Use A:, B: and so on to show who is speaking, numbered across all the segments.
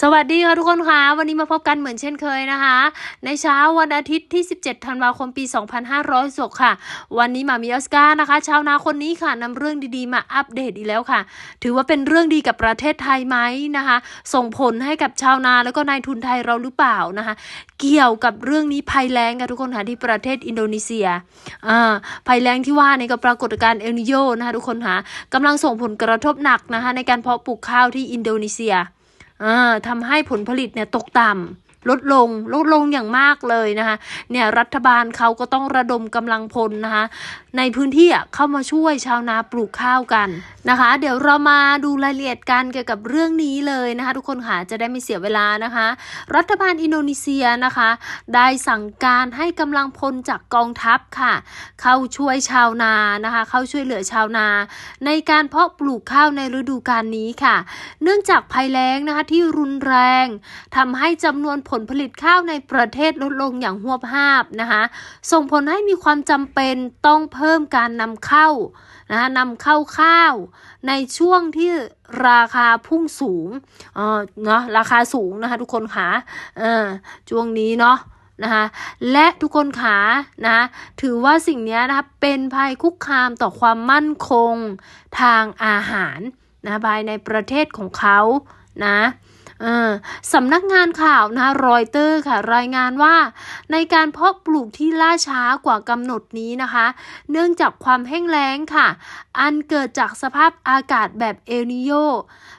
A: สวัสดีค่ะทุกคนค่ะวันนี้มาพบกันเหมือนเช่นเคยนะคะ ในเช้าวันอาทิตย์ที่ 17 ธันวาคมปี 2506ค่ะ วันนี้มามีออสการ์นะคะชาวนาคนนี้ค่ะนำเรื่องดีๆ มาอัปเดตอีกแล้วค่ะ ถือว่าเป็นเรื่องดีกับประเทศไทยไหมนะคะ ส่งผลให้กับชาวนาแล้วก็นายทุนไทยเราหรือเปล่านะคะ เกี่ยวกับเรื่องนี้ภัยแล้งค่ะทุกคนค่ะที่ประเทศอินโดนีเซียอ่าภัยแล้งที่ว่าในก็ปรากฏการณ์เอลนิโยนะคะทุกคนค่ะกำลังส่งผลกระทบหนักนะคะ ในการเพาะปลูกข้าวที่อินโดนีเซีย ทำให้ผลผลิตเนี่ยตกต่ำ ลดลงลดลงอย่างมากเลยนะคะเนี่ยรัฐบาลเขาก็ต้องระดมกำลังพลนะคะในพื้นที่เข้ามาช่วยชาวนาปลูกข้าวกันนะคะ เดี๋ยวเรามาดูรายละเอียดกันเกี่ยวกับเรื่องนี้เลยนะคะ ทุกคนค่ะจะได้ไม่เสียเวลานะคะ รัฐบาลอินโดนีเซียนะคะ ได้สั่งการให้กำลังพลจากกองทัพค่ะ เข้าช่วยชาวนานะคะ เข้าช่วยเหลือชาวนา ในการเพาะปลูกข้าวในฤดูกาลนี้ค่ะ เนื่องจากภัยแล้งนะคะที่รุนแรงทำให้จำนวนผลผลิตข้าวในประเทศลดลงอย่างหัวบหาบนะคะส่งผลให้มีความจำเป็นต้องเพิ่มการนำเข้านะคะนำเข้าข้าวในช่วงที่ราคาพุ่งสูงเออเนาะราคาสูงนะคะทุกคนคะเออช่วงนี้เนาะนะคะและทุกคนขานะถือว่าสิ่งนี้นะคะเป็นภัยคุกคามต่อความมั่นคงทางอาหารนะภายในประเทศของเขานะ สำนักงานข่าวนะรอยเตอร์ค่ะ รายงานว่า ในการเพาะปลูกที่ล่าช้ากว่ากำหนดนี้นะคะ เนื่องจากความแห้งแล้งค่ะ อันเกิดจากสภาพอากาศแบบเอลนิโย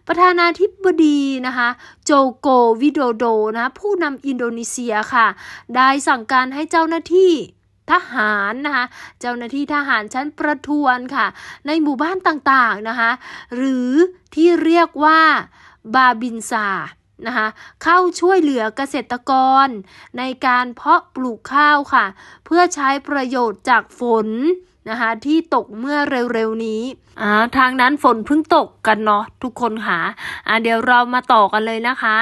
A: ประธานาธิบดีนะคะ โจโกวิโดโดนะผู้นำอินโดนีเซียค่ะ ได้สั่งการให้เจ้าหน้าที่ทหารนะคะ เจ้าหน้าที่ทหารชั้นประทวนค่ะ ในหมู่บ้านต่างๆนะคะ หรือที่เรียกว่า บาบินซานะคะเข้าช่วยเหลือเกษตรกรในการเพาะปลูกข้าวค่ะ เพื่อใช้ประโยชน์จากฝน นะคะที่ตกเมื่อเร็วๆนี้อ่าทางนั้นฝนเพิ่งตกกันเนาะทุกคนค่ะอ่าเดี๋ยวเรามาต่อกันเลยนะคะ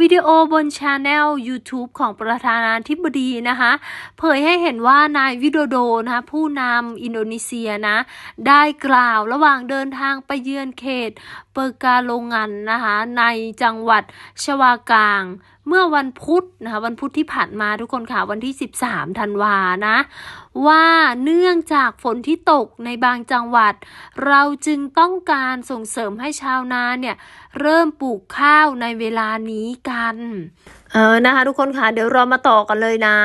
A: วิดีโอบนช anel YouTube ของประธานาธิบดีนะคะ เผยให้เห็นว่านายวิโดโดนะคะผู้นำอินโดนีเซียนะได้กล่าวระหว่างเดินทางไปเยือนเขตเปอร์กาโลงันนะคะในจังหวัดชวากาง เมื่อวันพุธนะคะวันพุธที่ผ่านมาทุกคนค่ะวันที่ 13ธันวานะ ว่าเนื่องจากฝนที่ตกในบางจังหวัด เราจึงต้องการส่งเสริมให้ชาวนาเนี่ยเริ่มปลูกข้าวในเวลานี้กัน เออนะคะ ทุกคนค่ะเดี๋ยวเรามาต่อกันเลยนะ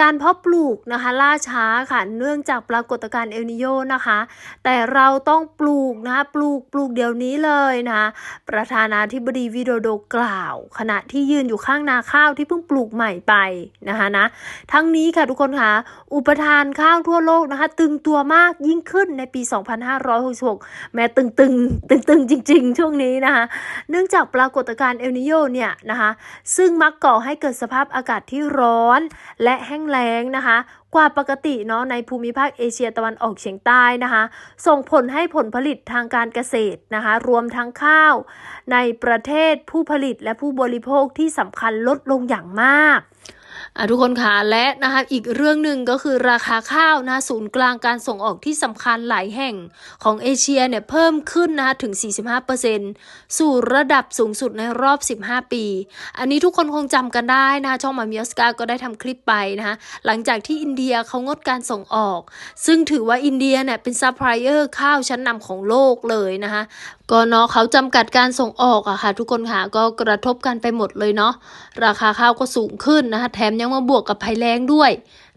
A: การเพาะปลูกนะคะล่าช้าค่ะเนื่องจากปรากฏการณ์เอลนิโยนะคะ แต่เราต้องปลูกนะคะปลูกปลูกเดี๋ยวนี้เลยนะคะประธานาธิบดีวิโดโดกล่าว ขณะที่ยืนอยู่ข้างนาข้าวที่เพิ่งปลูกใหม่ไปนะคะนะทั้งนี้ค่ะทุกคนค่ะอุปทานข้าวทั่วโลกนะคะ ตึงตัวมากยิ่งขึ้นในปี 2566 แม้ตึงตึงตึงตึงจริง ๆ ช่วงนี้นะคะเนื่องจากปรากฏการณ์เอลนิโยเนี่ยนะคะซึ่งมักก่อให้เกิดสภาพอากาศที่ร้อนและแห้งแล้งนะคะ กว่าปกติเนาะในภูมิภาคเอเชียตะวันออกเฉียงใต้นะคะ ส่งผลให้ผลผลิตทางการเกษตรนะคะ รวมทั้งข้าว ในประเทศผู้ผลิตและผู้บริโภคที่สำคัญลดลงอย่างมาก ทุกคนค่ะและนะคะอีกเรื่องหนึ่งก็คือราคาข้าวนะศูนย์กลางการส่งออกที่สำคัญหลายแห่งของเอเชียเนี่ยเพิ่มขึ้นนะคะถึง 45%สู่ระดับสูงสุดในรอบ 15 ปี อันนี้ทุกคนคงจำกันได้นะคะช่องมามิอสกาก็ได้ทำคลิปไปนะคะหลังจากที่อินเดียเขางดการส่งออก ซึ่งถือว่าอินเดียเนี่ยเป็นซัพพลายเออร์ข้าวชั้นนำของโลกเลยนะคะก็เนาะเขาจำกัดการส่งออกอะค่ะทุกคนค่ะก็กระทบกันไปหมดเลยเนาะราคาข้าวก็สูงขึ้นนะคะแถมยังมาบวกกับภัยแล้งด้วย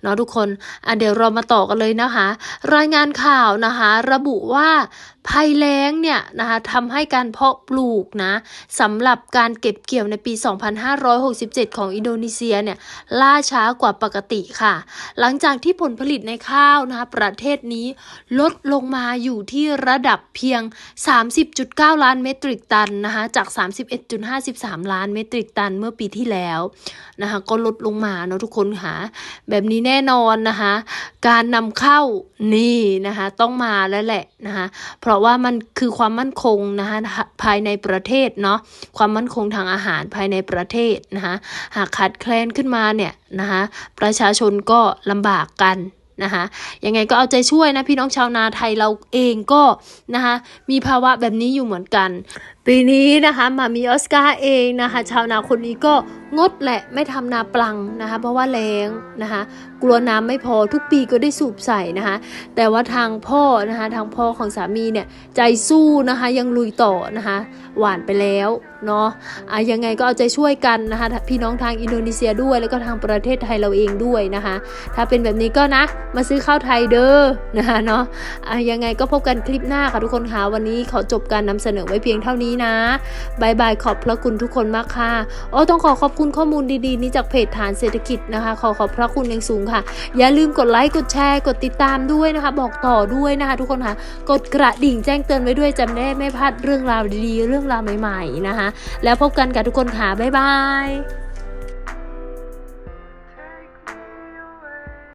A: เนาะทุกคนอะเดี๋ยวเรามาต่อกันเลยนะคะ รายงานข่าวนะคะ ระบุว่าภัยแล้งเนี่ยนะคะทำให้การเพาะปลูกนะสำหรับการเก็บเกี่ยวในปี 2567 ของอินโดนีเซียเนี่ยล่าช้ากว่าปกติค่ะ หลังจากที่ผลผลิตในข้าวนะคะประเทศนี้ลดลงมาอยู่ที่ระดับเพียง 30.9 ล้านเมตริกตันนะคะจาก 31.53 ล้านเมตริกตันเมื่อปีที่แล้วนะคะก็ลดลงมาเนาะทุกคนค่ะแบบนี้แน่นอนนะคะ การนำเข้านี่นะคะต้องมาแล้วแหละนะคะเพราะว่ามันคือความมั่นคงนะคะภายในประเทศเนาะความมั่นคงทางอาหารภายในประเทศนะคะหากขาดแคลนขึ้นมาเนี่ยนะคะประชาชนก็ลำบากกันนะคะยังไงก็เอาใจช่วยนะพี่น้องชาวนาไทยเราเองก็นะคะมีภาวะแบบนี้อยู่เหมือนกันปีนี้นะคะมามีออสการ์เองนะคะ ชาวนาคนนี้ก็งดแหละไม่ทำนาปลังนะคะ เพราะว่าแรงนะคะ กลัวน้ำไม่พอทุกปีก็ได้สูบใส่นะคะ แต่ว่าทางพ่อนะคะทางพ่อของสามีเนี่ยใจสู้นะคะยังลุยต่อนะคะ หวานไปแล้วเนาะอะยังไงก็เอาใจช่วยกันนะคะพี่น้องทางอินโดนีเซียด้วย แล้วก็ทางประเทศไทยเราเองด้วยนะคะ ถ้าเป็นแบบนี้ก็นะมาซื้อข้าวไทยเด้อนะคะเนาะอะยังไงก็พบกันคลิปหน้าค่ะทุกคนค่ะวันนี้ขอจบการนำเสนอไว้เพียงเท่านี้นะบายบายขอบพระคุณทุกคนมากค่ะอ๋อต้องขอขอบคุณข้อมูลดีๆ นี้จากเพจฐานเศรษฐกิจนะคะ ขอขอบพระคุณอย่างสูงค่ะ อย่าลืมกดไลค์กดแชร์กดติดตามด้วยนะคะ บอกต่อด้วยนะคะ ทุกคนค่ะกดกระดิ่งแจ้งเตือนไว้ด้วยจำได้ไม่พลาดเรื่องราวดีๆ เรื่องราวใหม่ ๆนะคะ แล้วพบกันกับทุกคนค่ะบ๊ายบาย